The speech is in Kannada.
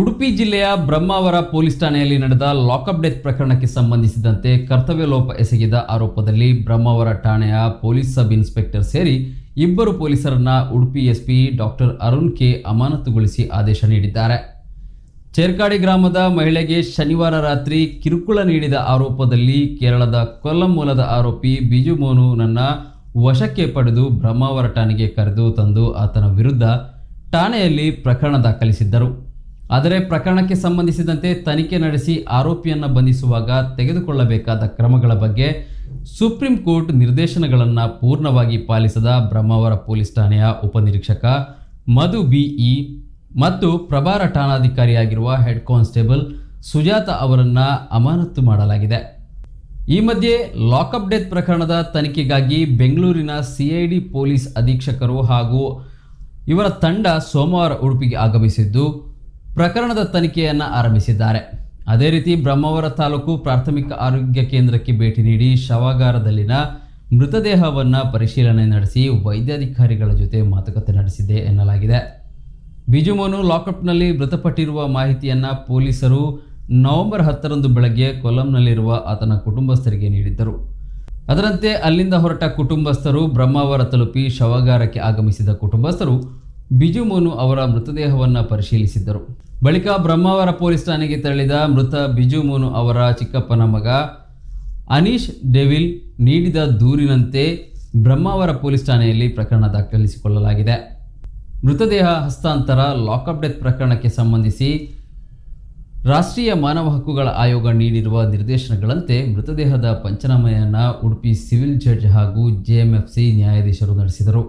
ಉಡುಪಿ ಜಿಲ್ಲೆಯ ಬ್ರಹ್ಮಾವರ ಪೊಲೀಸ್ ಠಾಣೆಯಲ್ಲಿ ನಡೆದ ಲಾಕಪ್ ಡೆತ್ ಪ್ರಕರಣಕ್ಕೆ ಸಂಬಂಧಿಸಿದಂತೆ ಕರ್ತವ್ಯ ಲೋಪ ಎಸಗಿದ ಆರೋಪದಲ್ಲಿ ಬ್ರಹ್ಮಾವರ ಠಾಣೆಯ ಪೊಲೀಸ್ ಸಬ್ ಇನ್ಸ್ಪೆಕ್ಟರ್ ಸೇರಿ ಇಬ್ಬರು ಪೊಲೀಸರನ್ನ Udupi SP doctor Arun K ಅಮಾನತುಗೊಳಿಸಿ ಆದೇಶ ನೀಡಿದ್ದಾರೆ. ಚೇರ್ಕಾಡಿ ಗ್ರಾಮದ ಮಹಿಳೆಗೆ ಶನಿವಾರ ರಾತ್ರಿ ಕಿರುಕುಳ ನೀಡಿದ ಆರೋಪದಲ್ಲಿ ಕೇರಳದ ಕೊಲ್ಲಂ ಮೂಲದ ಆರೋಪಿ ಬಿಜು ಮೋನುನನ್ನ ವಶಕ್ಕೆ ಪಡೆದು ಬ್ರಹ್ಮಾವರ ಠಾಣೆಗೆ ಕರೆದು ತಂದು ಆತನ ವಿರುದ್ಧ ಠಾಣೆಯಲ್ಲಿ ಪ್ರಕರಣ ದಾಖಲಿಸಿದ್ದರು. ಆದರೆ ಪ್ರಕರಣಕ್ಕೆ ಸಂಬಂಧಿಸಿದಂತೆ ತನಿಖೆ ನಡೆಸಿ ಆರೋಪಿಯನ್ನು ಬಂಧಿಸುವಾಗ ತೆಗೆದುಕೊಳ್ಳಬೇಕಾದ ಕ್ರಮಗಳ ಬಗ್ಗೆ ಸುಪ್ರೀಂ ಕೋರ್ಟ್ ನಿರ್ದೇಶನಗಳನ್ನು ಪೂರ್ಣವಾಗಿ ಪಾಲಿಸದ ಬ್ರಹ್ಮಾವರ ಪೊಲೀಸ್ ಠಾಣೆಯ ಉಪನಿರೀಕ್ಷಕ ಮಧು ಬಿಇ ಮತ್ತು ಪ್ರಭಾರ ಠಾಣಾಧಿಕಾರಿಯಾಗಿರುವ ಹೆಡ್ ಕಾನ್ಸ್ಟೇಬಲ್ ಸುಜಾತ ಅವರನ್ನು ಅಮಾನತು ಮಾಡಲಾಗಿದೆ. ಈ ಮಧ್ಯೆ ಲಾಕಪ್ ಡೆತ್ ಪ್ರಕರಣದ ತನಿಖೆಗಾಗಿ ಬೆಂಗಳೂರಿನ ಸಿಐಡಿ ಪೊಲೀಸ್ ಅಧೀಕ್ಷಕರು ಹಾಗೂ ಇವರ ತಂಡ ಸೋಮವಾರ ಉಡುಪಿಗೆ ಆಗಮಿಸಿದ್ದು ಪ್ರಕರಣದ ತನಿಖೆಯನ್ನು ಆರಂಭಿಸಿದ್ದಾರೆ. ಅದೇ ರೀತಿ ಬ್ರಹ್ಮಾವರ ತಾಲೂಕು ಪ್ರಾಥಮಿಕ ಆರೋಗ್ಯ ಕೇಂದ್ರಕ್ಕೆ ಭೇಟಿ ನೀಡಿ ಶವಾಗಾರದಲ್ಲಿನ ಮೃತದೇಹವನ್ನು ಪರಿಶೀಲನೆ ನಡೆಸಿ ವೈದ್ಯಾಧಿಕಾರಿಗಳ ಜೊತೆ ಮಾತುಕತೆ ನಡೆಸಿದೆ ಎನ್ನಲಾಗಿದೆ. ಬಿಜುಮೋನು ಲಾಕಪ್ನಲ್ಲಿ ಮೃತಪಟ್ಟಿರುವ ಮಾಹಿತಿಯನ್ನು ಪೊಲೀಸರು ನವೆಂಬರ್ ಹತ್ತರಂದು ಬೆಳಗ್ಗೆ ಕೊಲ್ಲಂನಲ್ಲಿರುವ ಆತನ ಕುಟುಂಬಸ್ಥರಿಗೆ ನೀಡಿದ್ದರು. ಅದರಂತೆ ಅಲ್ಲಿಂದ ಹೊರಟ ಕುಟುಂಬಸ್ಥರು ಬ್ರಹ್ಮಾವರ ತಲುಪಿ ಶವಗಾರಕ್ಕೆ ಆಗಮಿಸಿದ ಕುಟುಂಬಸ್ಥರು ಬಿಜುಮೋನು ಅವರ ಮೃತದೇಹವನ್ನು ಪರಿಶೀಲಿಸಿದ್ದರು. ಬಳಿಕ ಬ್ರಹ್ಮಾವರ ಪೊಲೀಸ್ ಠಾಣೆಗೆ ತೆರಳಿದ ಮೃತ ಬಿಜುಮೋನು ಅವರ ಚಿಕ್ಕಪ್ಪನ ಮಗ ಅನೀಶ್ ಡೆವಿಲ್ ನೀಡಿದ ದೂರಿನಂತೆ ಬ್ರಹ್ಮಾವರ ಪೊಲೀಸ್ ಠಾಣೆಯಲ್ಲಿ ಪ್ರಕರಣ ದಾಖಲಿಸಿಕೊಳ್ಳಲಾಗಿದೆ. ಮೃತದೇಹ ಹಸ್ತಾಂತರ ಲಾಕಪ್ ಡೆತ್ ಪ್ರಕರಣಕ್ಕೆ ಸಂಬಂಧಿಸಿ ರಾಷ್ಟ್ರೀಯ ಮಾನವ ಹಕ್ಕುಗಳ ಆಯೋಗ ನೀಡಿರುವ ನಿರ್ದೇಶನಗಳಂತೆ ಮೃತದೇಹದ ಪಂಚನಾಮೆಯನ್ನು ಉಡುಪಿ ಸಿವಿಲ್ ಜಡ್ಜ್ ಹಾಗೂ ಜೆಎಂಎಫ್ಸಿ ನ್ಯಾಯಾಧೀಶರು ನಡೆಸಿದರು.